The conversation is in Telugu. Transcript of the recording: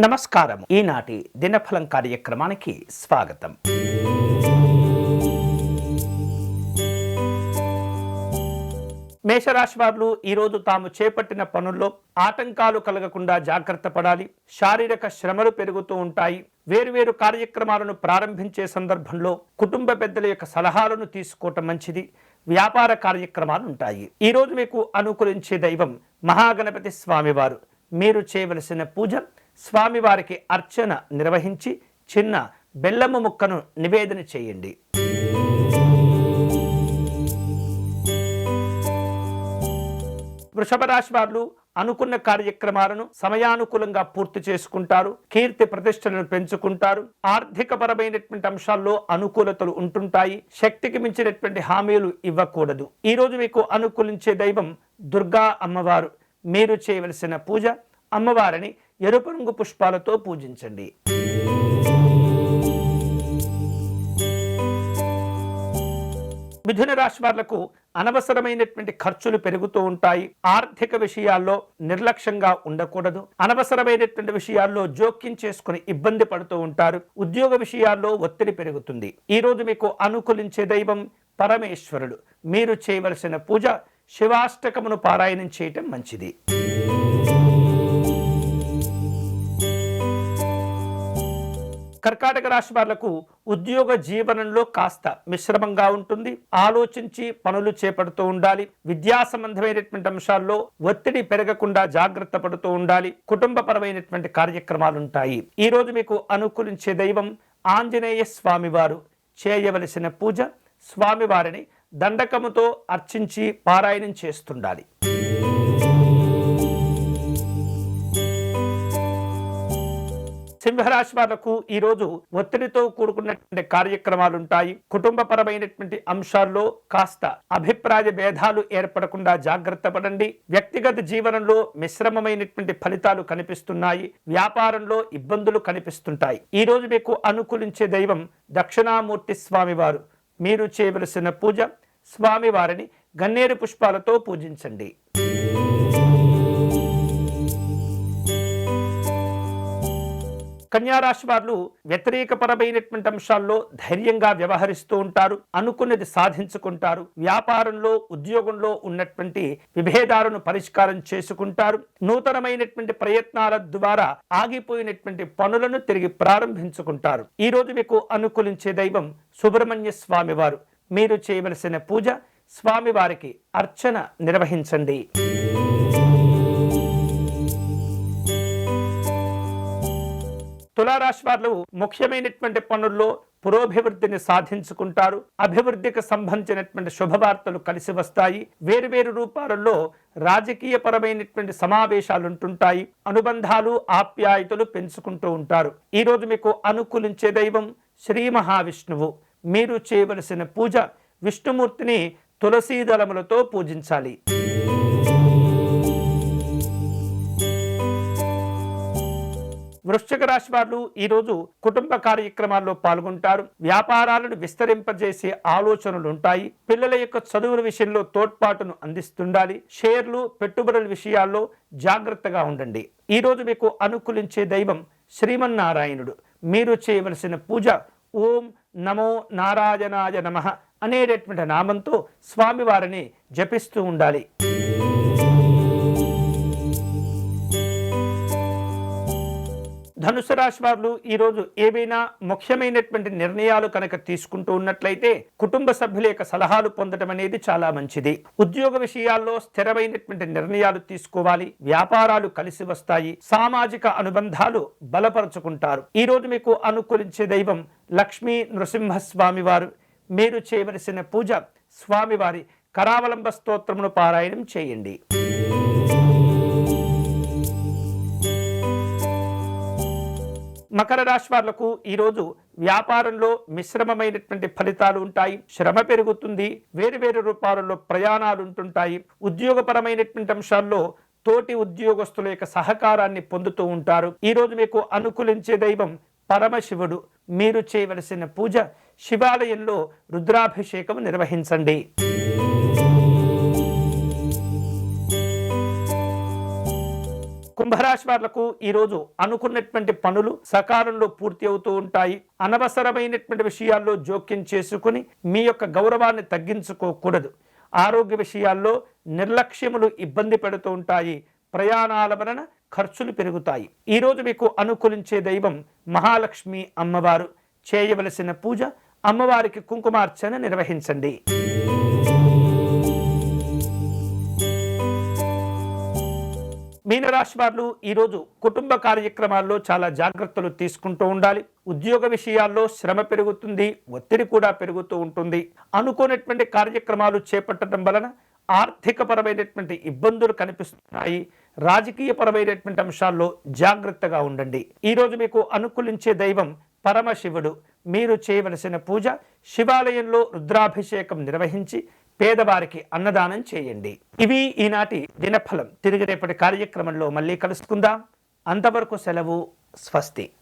నమస్కారం ఈనాటి దినఫలం కార్యక్రమానికి స్వాగతం. మేషరాశి వారు ఈరోజు తాము చేపట్టిన పనుల్లో ఆటంకాలు కలగకుండా జాగ్రత్త పడాలి. శారీరక శ్రమలు పెరుగుతూ ఉంటాయి. వేరువేరు కార్యక్రమాలను ప్రారంభించే సందర్భంలో కుటుంబ పెద్దల యొక్క సలహాలను తీసుకోవటం మంచిది. వ్యాపార కార్యక్రమాలు ఉంటాయి. ఈ రోజు మీకు అనుకూలించే దైవం మహాగణపతి స్వామివారు. మీరు చేయవలసిన పూజ స్వామివారికి అర్చన నిర్వహించి చిన్న బెల్లము ముక్కను నివేదన చేయండి. వృషభ రాశి వారు అనుకున్న కార్యక్రమాలను సమయానుకూలంగా పూర్తి చేసుకుంటారు కీర్తి ప్రతిష్టలను పెంచుకుంటారు ఆర్థిక పరమైనటువంటి అంశాల్లో అనుకూలతలు ఉంటుంటాయి శక్తికి మించినటువంటి హామీలు ఇవ్వకూడదు. ఈరోజు మీకు అనుకూలించే దైవం దుర్గా అమ్మవారు. మీరు చేయవలసిన పూజ అమ్మవారిని ఎరుపు రంగు పుష్పాలతో పూజించండి. మిథున రాశి వాళ్ళకు అనవసరమైనటువంటి ఖర్చులు పెరుగుతూ ఉంటాయి. ఆర్థిక విషయాల్లో నిర్లక్ష్యంగా ఉండకూడదు. అనవసరమైనటువంటి విషయాల్లో జోక్యం చేసుకుని ఇబ్బంది పడుతూ ఉంటారు. ఉద్యోగ విషయాల్లో ఒత్తిడి పెరుగుతుంది. ఈరోజు మీకు అనుకూలించే దైవం పరమేశ్వరుడు. మీరు చేయవలసిన పూజ శివాష్టకమును పారాయణం చేయటం మంచిది. కర్కాటక రాశి వాళ్ళకు ఉద్యోగ జీవనంలో కాస్త మిశ్రమంగా ఉంటుంది. ఆలోచించి పనులు చేపడుతూ ఉండాలి. విద్యా సంబంధమైనటువంటి అంశాల్లో ఒత్తిడి పెరగకుండా జాగ్రత్త పడుతూ ఉండాలి. కుటుంబపరమైనటువంటి కార్యక్రమాలు ఉంటాయి ఈ రోజు మీకు అనుకూలించే దైవం ఆంజనేయ స్వామివారు. చేయవలసిన పూజ స్వామివారిని దండకముతో అర్చించి పారాయణం చేస్తుండాలి. సింహరాశి వాళ్ళకు ఈ రోజు ఒత్తిడితో కూడుకున్నటువంటి కార్యక్రమాలుంటాయి. కుటుంబపరమైనటువంటి అంశాల్లో కాస్త అభిప్రాయ భేదాలు ఏర్పడకుండా జాగ్రత్త పడండి. వ్యక్తిగత జీవనంలో మిశ్రమమైనటువంటి ఫలితాలు కనిపిస్తున్నాయి. వ్యాపారంలో ఇబ్బందులు కనిపిస్తుంటాయి. ఈ రోజు మీకు అనుకూలించే దైవం దక్షిణామూర్తి స్వామివారు. మీరు చేయవలసిన పూజ స్వామివారిని గన్నేరు పుష్పాలతో పూజించండి. కన్యారాశి వారు వ్యతిరేకపరమైనటువంటి అంశాల్లో ధైర్యంగా వ్యవహరిస్తూ ఉంటారు అనుకున్నది సాధించుకుంటారు వ్యాపారంలో ఉద్యోగంలో ఉన్నటువంటి విభేదాలను పరిష్కారం చేసుకుంటారు నూతనమైనటువంటి ప్రయత్నాల ద్వారా ఆగిపోయినటువంటి పనులను తిరిగి ప్రారంభించుకుంటారు. ఈ రోజు మీకు అనుకూలించే దైవం సుబ్రహ్మణ్య స్వామి వారు. మీరు చేయవలసిన పూజ స్వామివారికి అర్చన నిర్వహించండి. తులారాశి వారు ముఖ్యమైనటువంటి పనుల్లో పురోభివృద్ధిని సాధించుకుంటారు. అభివృద్ధికి సంబంధించినటువంటి శుభవార్తలు కలిసి వస్తాయి. వేరువేరు రూపాలలో రాజకీయ పరమైనటువంటి సమావేశాలు ఉంటుంటాయి అనుబంధాలు ఆప్యాయతలు పెంచుకుంటూ ఉంటారు. ఈరోజు మీకు అనుకూలించే దైవం శ్రీ మహావిష్ణువు. మీరు చేయవలసిన పూజ విష్ణుమూర్తిని తులసీదళములతో పూజించాలి. వృశ్చిక రాశి వారు ఈరోజు కుటుంబ కార్యక్రమాల్లో పాల్గొంటారు. వ్యాపారాలను విస్తరింపజేసే ఆలోచనలు ఉంటాయి పిల్లల యొక్క చదువుల విషయంలో తోడ్పాటును అందిస్తుండాలి. షేర్లు పెట్టుబడుల విషయాల్లో జాగ్రత్తగా ఉండండి. ఈరోజు మీకు అనుకూలించే దైవం శ్రీమన్నారాయణుడు. మీరు చేయవలసిన పూజ ఓం నమో నారాయణాయ నమ అనేటటువంటి నామంతో స్వామివారిని జపిస్తూ ఉండాలి. ధనుసు రాశి వారు ఈరోజు ఏవైనా ముఖ్యమైనటువంటి నిర్ణయాలు కనుక తీసుకుంటూ ఉన్నట్లయితే కుటుంబ సభ్యుల యొక్క సలహాలు పొందడం అనేది చాలా మంచిది. ఉద్యోగ విషయాల్లో స్థిరమైనటువంటి నిర్ణయాలు తీసుకోవాలి. వ్యాపారాలు కలిసి వస్తాయి. సామాజిక అనుబంధాలు బలపరుచుకుంటారు. ఈ రోజు మీకు అనుకూలించే దైవం లక్ష్మీ నృసింహస్వామి వారు. మీరు చేయవలసిన పూజ స్వామివారి కరావలంబ స్తోత్రమును పారాయణం చేయండి. మకర రాశి వాళ్ళకు ఈరోజు వ్యాపారంలో మిశ్రమమైనటువంటి ఫలితాలు ఉంటాయి. శ్రమ పెరుగుతుంది. వేరు వేరు రూపాలలో ప్రయాణాలు ఉంటుంటాయి. ఉద్యోగపరమైనటువంటి అంశాల్లో తోటి ఉద్యోగస్తుల యొక్క సహకారాన్ని పొందుతూ ఉంటారు. ఈరోజు మీకు అనుకూలించే దైవం పరమశివుడు. మీరు చేయవలసిన పూజ శివాలయంలో రుద్రాభిషేకం నిర్వహించండి. వాళ్ళకు ఈరోజు అనుకున్నటువంటి పనులు సకాలంలో పూర్తి అవుతూ ఉంటాయి. అనవసరమైనటువంటి విషయాల్లో జోక్యం చేసుకుని మీ యొక్క గౌరవాన్ని తగ్గించుకోకూడదు. ఆరోగ్య విషయాల్లో నిర్లక్ష్యములు ఇబ్బంది పెడుతూ ఉంటాయి. ప్రయాణాల వలన ఖర్చులు పెరుగుతాయి. ఈరోజు మీకు అనుకూలించే దైవం మహాలక్ష్మి అమ్మవారు. చేయవలసిన పూజ అమ్మవారికి కుంకుమార్చన నిర్వహించండి. మీనరాశి వారు ఈరోజు కుటుంబ కార్యక్రమాల్లో చాలా జాగ్రత్తలు తీసుకుంటూ ఉండాలి. ఉద్యోగ విషయాల్లో శ్రమ పెరుగుతుంది ఒత్తిడి కూడా పెరుగుతూ ఉంటుంది. అనుకోనటువంటి కార్యక్రమాలు చేపట్టడం వలన ఆర్థికపరమైనటువంటి ఇబ్బందులు కనిపిస్తున్నాయి. రాజకీయపరమైనటువంటి అంశాల్లో జాగ్రత్తగా ఉండండి. ఈరోజు మీకు అనుకూలించే దైవం పరమశివుడు. మీరు చేయవలసిన పూజ శివాలయంలో రుద్రాభిషేకం నిర్వహించి పేదవారికి అన్నదానం చేయండి. ఇవి ఈనాటి దినఫలం. తిరిగి రేపటి కార్యక్రమంలో మళ్ళీ కలుసుకుందాం. అంతవరకు సెలవు స్వస్తి.